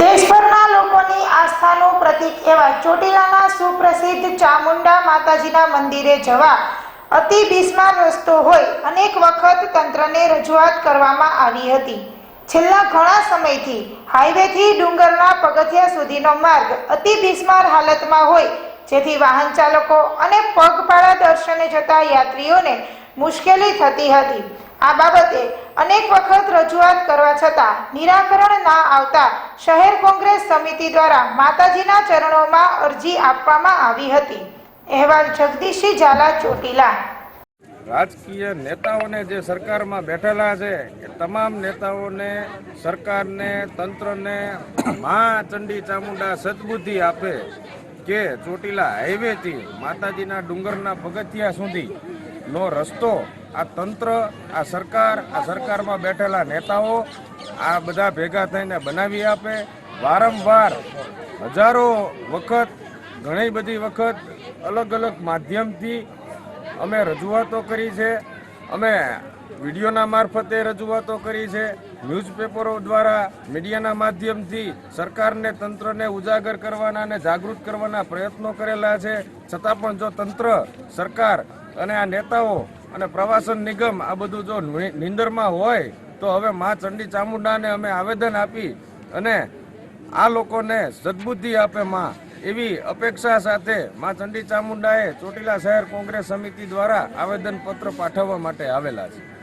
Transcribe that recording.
દેશભરના લોકોની આસ્થાનું પ્રતીક એવા ચોટીલાના સુપ્રસિદ્ધ ચામુંડા માતાજીના મંદિરે જવા અતિ બિસ્માર રસ્તો હોય અનેક વખત તંત્રને રજૂઆત કરવામાં આવી હતી. છેલ્લા ઘણા સમયથી હાઈવેથી ડુંગરના પગથિયા સુધીનો માર્ગ અતિ બિસ્માર હાલતમાં હોય, જેથી વાહન ચાલકો અને પગપાળા દર્શને જતા યાત્રીઓને મુશ્કેલી થતી હતી. આ બાબતે અનેક વખત રજૂઆત કરવા છતાં નિરાકરણ ના આવતા શહેર કોંગ્રેસ સમિતિ દ્વારા માતાજીના ચરણોમાં અરજી આપવામાં આવી હતી. અહેવાલ જગદીશી ઝાલા, ચોટીલા. રાજકીય નેતાઓને જે સરકારમાં બેઠેલા છે, એ તમામ નેતાઓને સરકારને, તંત્રને મા ચંડી ચામુંડા સદબુદ્ધિ આપે. કે ચોટીલા હાઈવેથી માતાજીના ડુંગરના પગથિયા સુધી નો રસ્તો, આ તંત્ર, આ સરકાર, આ સરકારમાં બેઠેલા નેતાઓ આ બધા ભેગા થઈને બનાવી આપે. વારંવાર હજારો વખત, ઘણી બધી વખત અલગ અલગ માધ્યમથી અમે રજૂઆતો કરી છે. અમે વિડીયોના મારફતે રજૂઆતો કરી છે. ન્યૂઝપેપરો દ્વારા મીડિયાના માધ્યમથી સરકારને, તંત્રને ઉજાગર કરવાના અને જાગૃત કરવાના પ્રયત્નો કરેલા છે. છતાં પણ જો તંત્ર, સરકાર અને આ નેતાઓ અને પ્રવાસન નિગમ આ બધું જો નિંદરમાં હોય, તો હવે મા ચંડી ચામુંડાને અમે આવેદન આપી અને આ લોકોને સદબુદ્ધિ આપે માં. એવી અપેક્ષા સાથે માં ચંડી ચામુંડાએ ચોટીલા શહેર કોંગ્રેસ સમિતિ દ્વારા આવેદનપત્ર પાઠવવા માટે આવેલા છે.